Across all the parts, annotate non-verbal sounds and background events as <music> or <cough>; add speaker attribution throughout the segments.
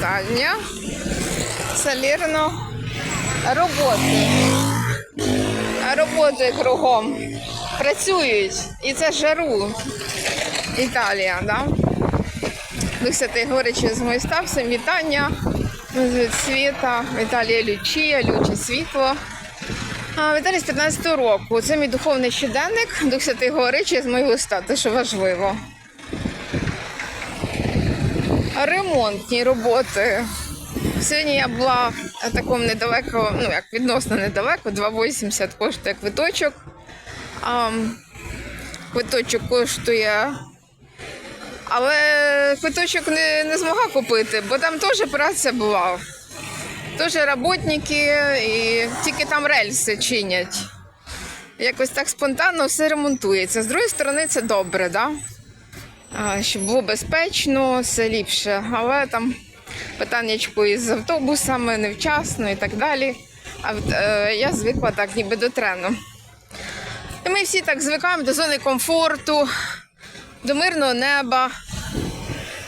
Speaker 1: вітання. Салірно. Роботи. Роботи кругом. Працюють. І це жару. Італія, да? Дух Святий Горичі з моїм ставцем. Вітання. Від світа. Віталія Лючія, Лючі світло. Віталій з 15 року. Це мій духовний щоденник. Дух Святий Горичі з моїх уста, те, що важливо. Ремонтні роботи. Сьогодні я була в такому недалеко, ну як відносно недалеко, 2,80 коштує квиточок. А, квиточок коштує. Але квиточок не, не змогла купити, бо там теж праця була. Теж роботники, і тільки там рельси чинять. Якось так спонтанно все ремонтується. З другої сторони, це добре, да? Щоб було безпечно, все ліпше. Але там питаннячко із автобусами невчасно і так далі. А е, я звикла так ніби до трену. І ми всі так звикаємо до зони комфорту, до мирного неба.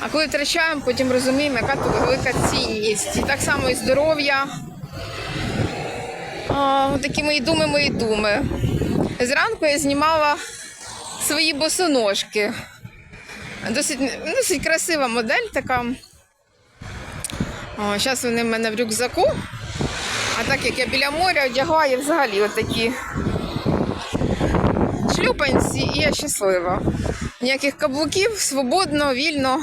Speaker 1: А коли втрачаємо, потім розуміємо, яка тут велика цінність. І так само і здоров'я. Такі мої думи, мої думи. Зранку я знімала свої босоножки. Досить, досить красива модель така. Зараз вони в мене в рюкзаку. А так як я біля моря одягаю взагалі отакі шлюпанці, і я щаслива. Ніяких каблуків, свободно, вільно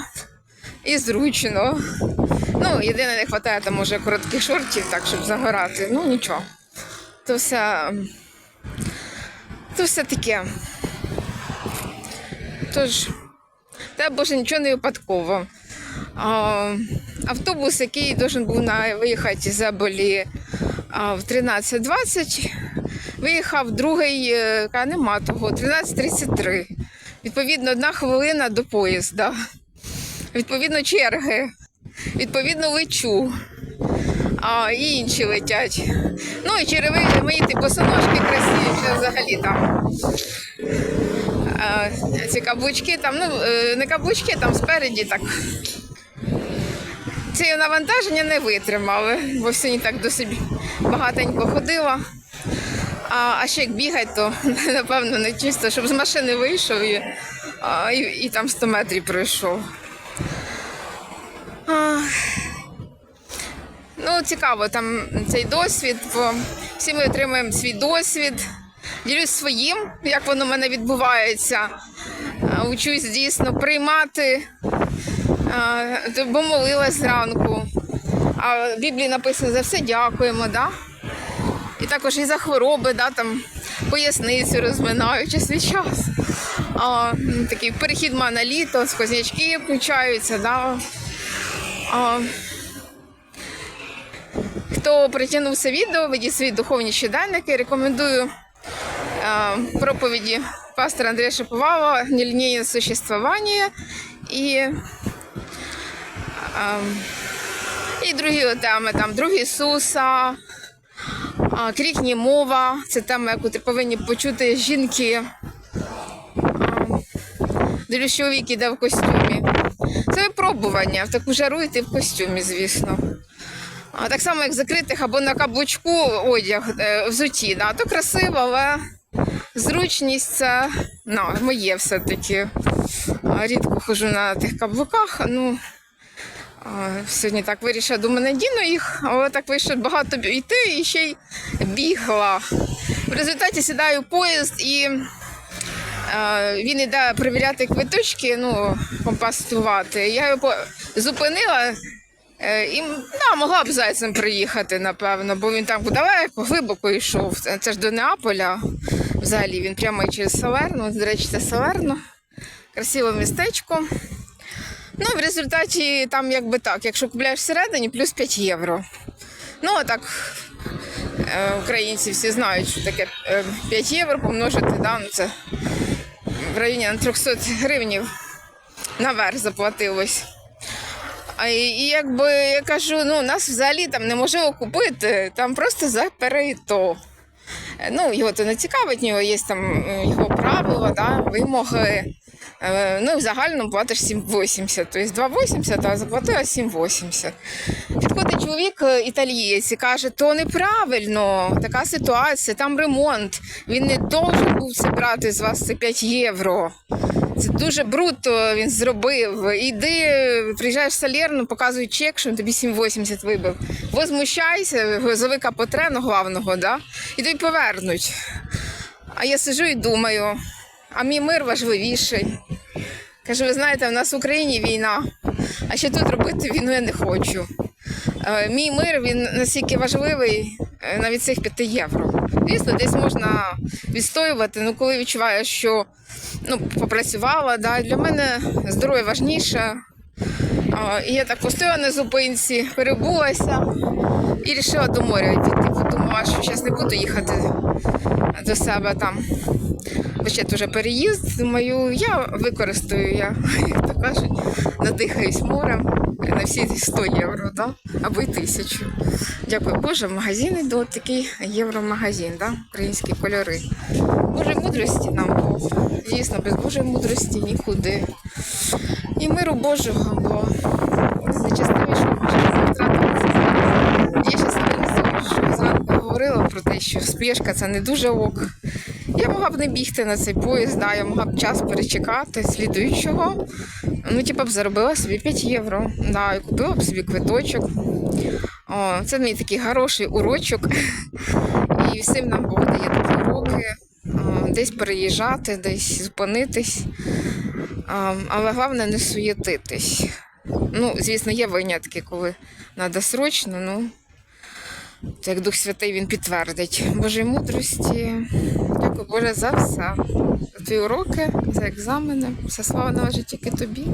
Speaker 1: і зручно. Ну, єдине, не вистачає там може коротких шортів, так, щоб загорати. Ну, нічого. То все, то все таке. Тож, те боже нічого не випадково. А, автобус, який должен був на, виїхати з Еболі а, в 13.20, виїхав другий, е, а нема того, 13.33. Відповідно, одна хвилина до поїзда. Відповідно, черги. Відповідно, лечу. А, і інші летять. Ну і череви мої ті босоножки красиві, взагалі там. Ці каблучки там, ну, е, не каблучки, там спереді так. Це навантаження не витримали, бо сьогодні так досить багатенько ходила. А, а ще як бігать, то <laughs> напевно не чисто, щоб з машини вийшов і, а, і, і там 100 метрів пройшов. А, ну, цікаво там цей досвід, бо всі ми отримуємо свій досвід. Ділюсь своїм, як воно в мене відбувається. А, Учусь дійсно приймати, бо молилась зранку. А в Біблії написано за все дякуємо, да? І також і за хвороби, да, там поясницю розминаю час від часу. А, такий перехід на літо, сквознячки включаються. Да. А, хто притягнув це відео, ведіть свої духовні щоденники, рекомендую а, проповіді пастора Андрія Шаповалова «Нелінійне существування» і, і другі теми, там, друг Ісуса, а, крікні мова це тема, яку повинні почути жінки. Дивлюсь, чоловік іде в костюмі. Це випробування. В таку жару йти в костюмі, звісно. А так само, як закритих або на каблучку одяг е, взуті. Да. То красиво, але зручність це ну, моє все-таки. Рідко хожу на тих каблуках. Ну, Сьогодні так вирішила, думаю, надіну їх, але так вийшло багато йти і ще й бігла. В результаті сідаю в поїзд і він іде перевіряти квиточки, ну, компостувати. Я його зупинила і да, могла б зайцем приїхати, напевно, бо він там далеко, глибоко йшов. Це, ж до Неаполя. Взагалі він прямо через Салерно. До речі, це Салерно. Красиве містечко. Ну, в результаті там якби так, якщо купляєш всередині, плюс 5 євро. Ну, а так е, українці всі знають, що таке е, 5 євро помножити, да, ну, це в районі на 300 гривнів наверх заплатилось. І, якби я кажу, ну нас взагалі там неможливо купити, там просто за перейто. Ну, його то не цікавить, нього є там е, його правила, да, вимоги. Е, Ну, в загальному платиш 7,80. Тобто 2,80, а заплатила 7,80. Підходить чоловік е, італієць і каже, то неправильно, така ситуація, там ремонт. Він не должен був брати з вас це 5 євро. Це дуже бруто він зробив. Іди, приїжджаєш в Салерну, показують чек, що він тобі 7,80 вибив. Возмущайся, зови капотрену главного, да? і тобі повернуть. А я сижу і думаю, а мій мир важливіший. Кажу, ви знаєте, в нас в Україні війна, а ще тут робити війну я не хочу. Е, Мій мир він настільки важливий навіть цих 5 євро. Звісно, десь можна відстоювати, ну коли відчуваєш, що ну, попрацювала, да, для мене здоров'я важніше. А, І я так постояла на зупинці, перебулася і вирішила до моря йти. Подумала, що зараз не буду їхати до себе там. Бо ще дуже переїзд. Думаю, я використаю, я, <laughs> як то кажуть, надихаюсь морем на всі 100 євро, да? або й тисячу. Дякую Боже, в магазин йду, такий євромагазин, да? українські кольори. Боже мудрості нам Бог. Дійсно, без Божої мудрості нікуди. І миру Божого, бо найчастіше може втратитися. Я ще саме зранку говорила про те, що спешка це не дуже ок. Я могла б не бігти на цей поїзд, да, я могла б час перечекати слідуючого. Ну, типа б заробила собі 5 євро. Да, і купила б собі квиточок. О, це мій такий хороший урочок. І всім нам Бог дає такі уроки. Десь переїжджати, десь зупинитись. Але головне не суєтитись. Ну, звісно, є винятки, коли треба срочно, ну. Як Дух Святий він підтвердить Божої мудрості. Дякую Боже за все. За уроки, за екзамени. Все слава належить тільки тобі.